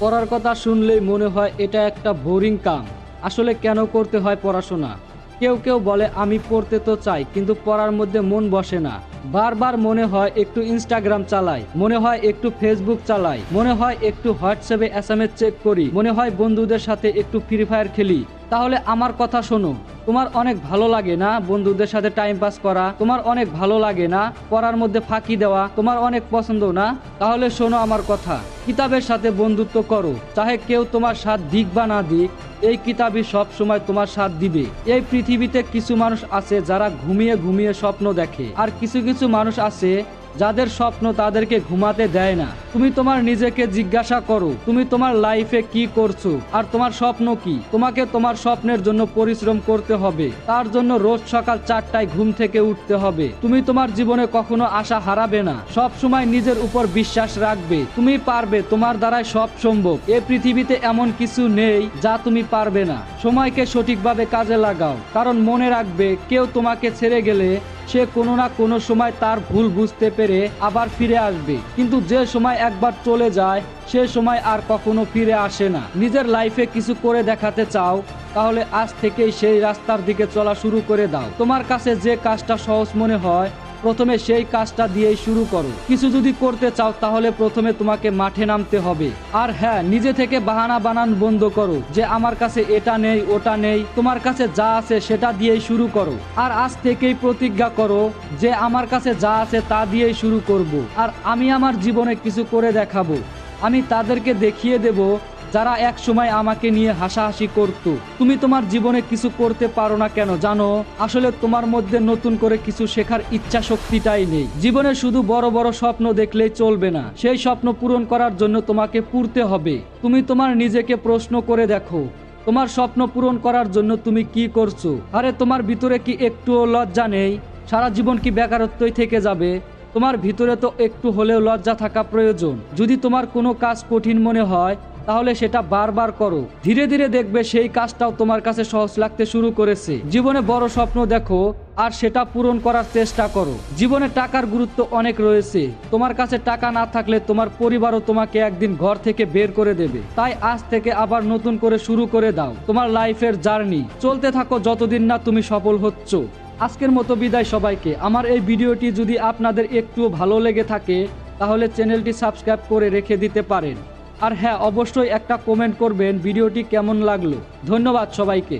পড়ার কথা শুনলেই মনে হয় এটা একটা বোরিং কাম। আসলে কেন করতে হয় পড়াশোনা? কেউ কেউ বলে, আমি পড়তে তো চাই, কিন্তু পড়ার মধ্যে মন বসে না। বারবার মনে হয় একটু ইনস্টাগ্রাম চালাই, মনে হয় একটু ফেসবুক চালাই, মনে হয় একটু হোয়াটসঅ্যাপে এস চেক করি, মনে হয় বন্ধুদের সাথে একটু ফ্রি ফায়ার খেলি। তাহলে আমার কথা শোনো। তোমার অনেক ভালো লাগে না বন্ধুদের সাথে টাইম পাস করা? তোমার অনেক ভালো লাগে না পড়ার মধ্যে ফাঁকি দেওয়া? তোমার অনেক পছন্দ না? তাহলে শোনো আমার কথা। কিতাবের সাথে বন্ধুত্ব করো। চাহে কেউ তোমার সাথ দিক বা না দিক, এই কিতাবই সব সময় তোমার সাথ দিবে। এই পৃথিবীতে কিছু মানুষ আছে যারা ঘুমিয়ে ঘুমিয়ে স্বপ্ন দেখে। আর কিছু কিছু মানুষ আছে যাদের স্বপ্ন তাদেরকে ঘুমাতে দেয় না। তুমি তোমার নিজেকে জিজ্ঞাসা করো, তুমি তোমার লাইফে কি করছ, আর তোমার স্বপ্ন কি? তোমাকে তোমার স্বপ্নের জন্য পরিশ্রম করতে হবে। তার জন্য রোজ সকাল চারটায় ঘুম থেকে উঠতে হবে। তুমি তোমার জীবনে কখনো আশা হারাবে না। সব সময় নিজের উপর বিশ্বাস রাখবে। তুমি পারবে, তোমার দ্বারাই সব সম্ভব। এ পৃথিবীতে এমন কিছু নেই যা তুমি পারবে না। সময়কে সঠিকভাবে কাজে লাগাও। কারণ মনে রাখবে, কেউ তোমাকে ছেড়ে গেলে সে কোনো না কোনো সময় তার ভুল বুঝতে পেরে আবার ফিরে আসবে। কিন্তু যে সময় একবার চলে যায়, সে সময় আর কখনো ফিরে আসে না। নিজের লাইফে কিছু করে দেখাতে চাও, তাহলে আজ থেকেই সেই রাস্তার দিকে চলা শুরু করে দাও। তোমার কাছে যে কাজটা সহজ মনে হয় প্রথমে সেই কাজটা দিয়েই শুরু করো। কিছু যদি করতে চাও তাহলে প্রথমে তোমাকে মাঠে নামতে হবে। আর হ্যাঁ নিজে থেকে বাহানা বানান বন্ধ করো যে আমার কাছে এটা নেই, ওটা নেই, তোমার কাছে যা আছে সেটা দিয়েই শুরু করো। আর আজ থেকেই প্রতিজ্ঞা করো যে আমার কাছে যা আছে তা দিয়েই শুরু করব। আর আমি আমার জীবনে কিছু করে দেখাবো। আমি তাদেরকে দেখিয়ে দেব যারা এক সময় আমাকে নিয়ে হাসাহাসি করত, তুমি তোমার জীবনে কিছু করতে পারো না কেন জানো? আসলে তোমার মধ্যে নতুন করে কিছু শেখার ইচ্ছা শক্তিটাই নেই। জীবনে শুধু বড় বড় স্বপ্ন দেখলেই চলবে না। সেই স্বপ্ন পূরণ করার জন্য তোমাকে পুরতে হবে। তুমি তোমার নিজেকে প্রশ্ন করে দেখো, তোমার স্বপ্ন পূরণ করার জন্য তুমি কি করছ? আরে, তোমার ভিতরে কি একটুও লজ্জা নেই? সারা জীবন কি বেকারত্বই থেকে যাবে? তোমার ভিতরে তো একটু হলেও লজ্জা থাকা প্রয়োজন। যদি তোমার কোনো কাজ কঠিন মনে হয় তাহলে সেটা বারবার করো। ধীরে ধীরে দেখবে সেই কাজটাও তোমার কাছে সহজ লাগতে শুরু করেছে। জীবনে বড় স্বপ্ন দেখো, আর সেটা পূরণ করার চেষ্টা করো। জীবনে টাকার গুরুত্ব অনেক রয়েছে। তোমার কাছে টাকা না থাকলে তোমার পরিবারও তোমাকে একদিন ঘর থেকে বের করে দেবে। তাই আজ থেকে আবার নতুন করে শুরু করে দাও। তোমার লাইফের জার্নি। চলতে থাকো যতদিন না তুমি সফল হচ্ছ। আজকের মতো বিদায় সবাইকে। আমার এই ভিডিওটি যদি আপনাদের একটু ভালো লেগে থাকে, তাহলে চ্যানেলটি সাবস্ক্রাইব করে রেখে দিতে পারেন। আর হ্যাঁ অবশ্যই একটা কমেন্ট করবেন ভিডিওটি কেমন লাগল? ধন্যবাদ সবাইকে।